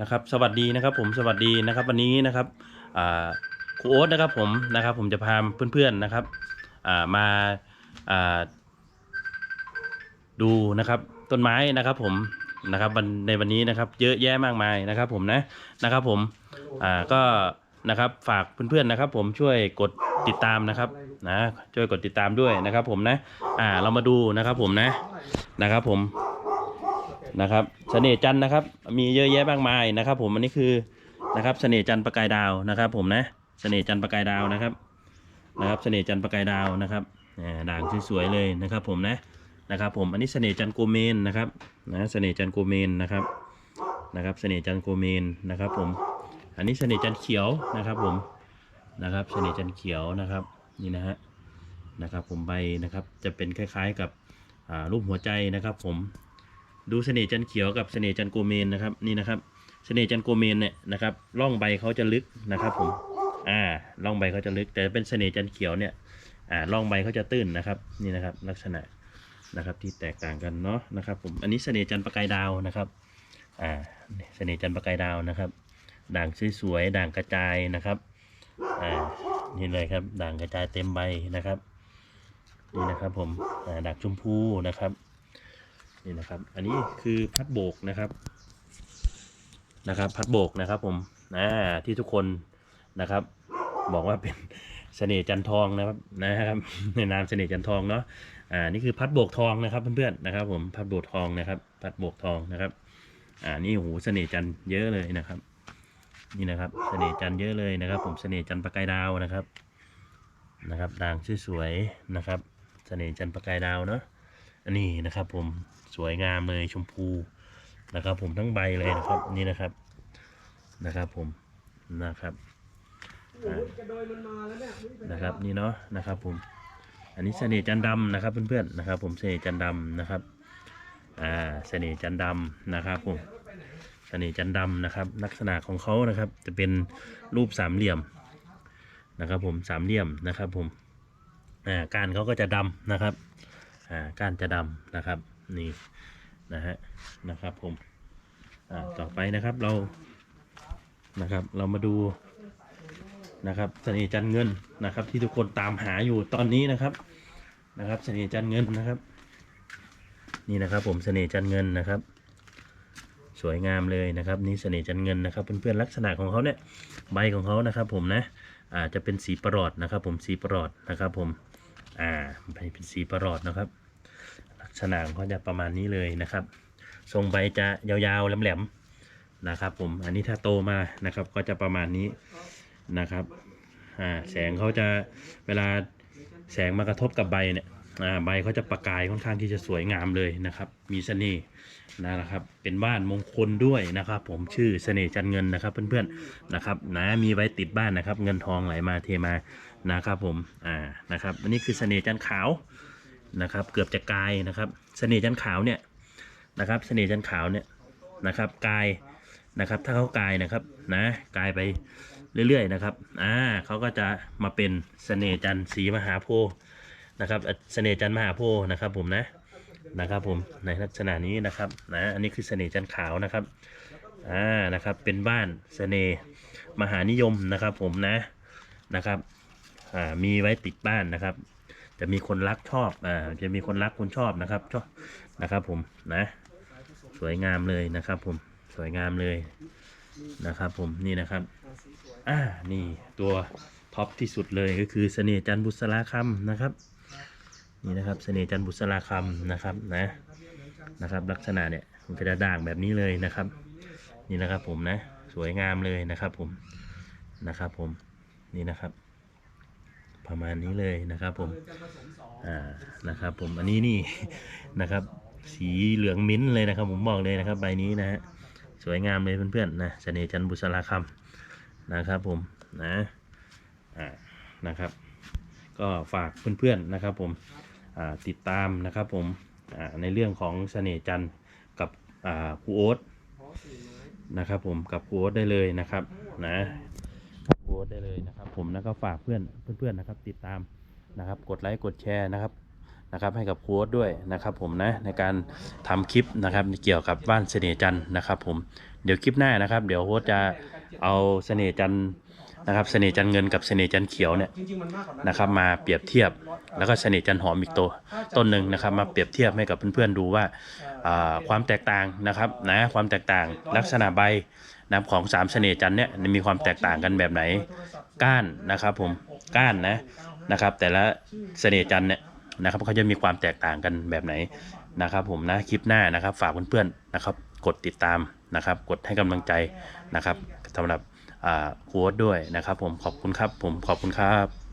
นะครับ สวัสดีนะครับ ผมสวัสดีนะครับ วันนี้นะครับครูโอ๊ตนะครับผมนะครับ ผมจะพาเพื่อนๆนะครับมาอ่าดูนะครับต้นไม้นะครับผมนะครับวันในวันนี้นะครับ เยอะแยะมากมายนะครับ ผมนะนะครับ ผมอ่าก็นะครับฝากเพื่อนๆนะครับ ผมช่วยกดติดตามนะครับนะช่วยกดติดตามด้วยนะครับ ผมนะอ่าเรามาดูนะครับ ผมนะนะครับ ผม นะครับเสน่ห์จันทร์นะครับ มีเยอะแยะมากมายนะครับ ผมอันนี้คือนะครับเสน่ห์จันทร์ประกายดาวนะครับ ผมนะเสน่ห์จันทร์ประกายดาวนะครับนะครับเสน่ห์จันทร์ประกายดาวนะครับอ่าด่างสวยๆเลยนะครับ ผมนะนะครับ ผมอันนี้เสน่ห์จันทร์โกเมนนะครับนะเสน่ห์จันทร์โกเมนนะครับนะครับเสน่ห์จันทร์โกเมนนะครับ ผม อันนี้เสน่ห์จันทร์เขียวนะครับ ผมนะครับเสน่ห์จันทร์เขียวนะครับนี่นะฮะนะครับ ผมใบนะครับจะเป็นคล้าย ๆกับอ่ารูปหัวใจนะครับ ผม ดูเสน่ห์จันเขียวกับเสน่ห์จันโกเมนนะครับนี่นะครับเสน่ห์จันโกเมนเนี่ยนะครับร่องใบเขาจะลึกนะครับผมอ่าร่องใบเขาจะลึก แต่เป็นเสน่ห์จันเขียวเนี่ยอ่าร่องใบเขาจะตื้นนะครับนี่นะครับลักษณะนะครับที่แตกต่างกันเนาะนะครับผมอันนี้เสน่ห์จันประกายดาวนะครับอ่าเสน่ห์จันประกายดาวนะครับ ด่างสวยๆด่างกระจายนะครับอ่านี่เลยครับด่างกระจายเต็มใบนะครับนี่นะครับผมอ่าด่างชมพูนะครับ นี่นะครับ อันนี้คือพัดโบกนะครับ นะครับ พัดโบกนะครับ ผมนะที่ทุกคนนะครับ บอกว่าเป็นเสน่ห์จันทองนะครับนะครับในนามเสน่ห์จันทองเนาะอ่านี่คือพัดโบกทองนะครับเพื่อนๆนะครับ ผมพัดโบกทองนะครับ พัดโบกทองนะครับ อ่านี่โหเสน่ห์จันเยอะเลยนะครับ นี่นะครับเสน่ห์จันเยอะเลยนะครับ ผมเสน่ห์จันประกายดาวนะครับนะครับด่างสวยๆนะครับ เสน่ห์จันประกายดาวเนาะ อันนี้นะครับผมสวยงามเลยชมพูนะครับ ผมทั้งใบเลยนะครับนี่นะครับนะครับผมนะครับนะครับนี่เนาะนะครับผมอันนี้เสน่ห์จันดำนะครับเพื่อนๆนะครับ ผมเสน่ห์จันดำนะครับอ่าเสน่ห์จันดำนะครับผมเสน่ห์จันดำนะครับ ลักษณะของเขานะครับ จะเป็นรูปสามเหลี่ยมนะครับ ผมสามเหลี่ยมนะครับ ผมอ่าการเขาก็จะดำนะครับ ก้านจะดำนะครับนี่นะฮะนะครับผมต่อไปนะครับเรานะครับเรามาดูนะครับเสน่ห์จันเงินนะครับ ที่ทุกคนตามหาอยู่ตอนนี้นะครับนะครับเสน่ห์จันเงินนะครับ นี่นะครับผมเสน่ห์จันเงินนะครับ สวยงามเลยนะครับนี่เสน่ห์จันเงินนะครับเพื่อนๆลักษณะของเขาเนี่ยใบของเขานะครับ ผมนะอ่าจะเป็นสีประหลอดนะครับ ผมสีประหลอดนะครับ ผม อ่าใบเป็นสีประหลอดนะครับ ลักษณะของเขาจะประมาณนี้เลยนะครับ ทรงใบจะยาวๆแหลมๆนะครับ ผมอันนี้ถ้าโตมานะครับ ก็จะประมาณนี้นะครับอ่าแสงเขาจะเวลาแสงมากระทบกับใบเนี่ย ใบเขาจะประกายค่อนข้างที่จะสวยงามเลยนะครับ มีเสน่ห์นะครับ เป็นบ้านมงคลด้วยนะครับ ผมชื่อเสน่ห์จันเงินนะครับ เพื่อนๆนะครับนะมีไว้ติดบ้านนะครับ เงินทองไหลมาเทมานะครับผมอ่านะครับอันนี้คือเสน่ห์จันขาวนะครับ เกือบจะกายนะครับ เสน่ห์จันขาวเนี่ยนะครับ เสน่ห์จันขาวเนี่ยนะครับกายนะครับ ถ้าเขากายนะครับนะกายไปเรื่อยๆนะครับอ่าเขาก็จะมาเป็นเสน่ห์จันทร์สีมหาโพธิ์ นะครับเสน่ห์จันมหาโพธิ์นะครับผมนะนะครับผมในลักษณะนี้นะครับนะอันนี้คือเสน่ห์จันขาวนะครับอ่านะครับเป็นบ้านเสน่ห์มหานิยมนะครับผมนะนะครับอ่ามีไว้ติดบ้านนะครับ จะมีคนรักชอบอ่าจะมีคนรักคนชอบนะครับชอบนะครับผมนะสวยงามเลยนะครับผมสวยงามเลยนะครับผมนี่นะครับอ่านี่ตัวท็อปที่สุดเลยก็คือเสน่ห์จันบุษราคำนะครับ นี่นะครับเสน่ห์จันบุษราคำนะครับนะนะครับ ลักษณะเนี่ยมันก็จะด่างแบบนี้เลยนะครับ นี่นะครับผมนะสวยงามเลยนะครับผมนะครับผมนี่นะครับ ประมาณนี้เลยนะครับผมอ่านะครับผมอันนี้นี่นะครับ สีเหลืองมิ้นท์เลยนะครับ ผมบอกเลยนะครับใบนี้นะฮะสวยงามเลยเพื่อนๆนะเสน่ห์จันบุษราคำนะครับผมนะอ่านะครับ ก็ฝากเพื่อนๆนะครับผม ติดตามนะครับผมในเรื่องของเสน่ห์จันทร์กับครูโอ๊ตนะครับผมกับครูโอ๊ตได้เลยนะครับนะโพสต์ได้เลยนะครับผมแล้วก็ฝากเพื่อนเพื่อนๆนะครับติดตามนะครับกดไลค์กดแชร์นะครับนะครับให้กับโค้ดด้วยนะครับผมนะในการทำคลิปนะครับเกี่ยวกับบ้านเสน่ห์จันทร์นะครับผมเดี๋ยวคลิปหน้านะครับ เดี๋ยวโฮสต์จะเอาเสน่ห์จันทร์ นะครับเสน่ห์จันเงินกับเสน่ห์จันเขียวเนี่ยนะครับมาเปรียบเทียบแล้วก็เสน่ห์จันหอมอีกตัวต้นหนึ่งนะครับมาเปรียบเทียบให้กับเพื่อนๆดูว่าความแตกต่างนะครับนะความแตกต่างลักษณะใบนะของสามเสน่ห์จันเนี่ยมีความแตกต่างกันแบบไหนก้านนะครับผมก้านนะนะครับแต่ละเสน่ห์จันเนี่ยนะครับเขาจะมีความแตกต่างกันแบบไหนนะครับผมนะคลิปหน้านะครับฝากเพื่อนๆนะครับกดติดตามนะครับ กดให้กำลังใจนะครับสำหรับ โค้ดด้วยนะครับผมขอบคุณครับผมขอบคุณครับ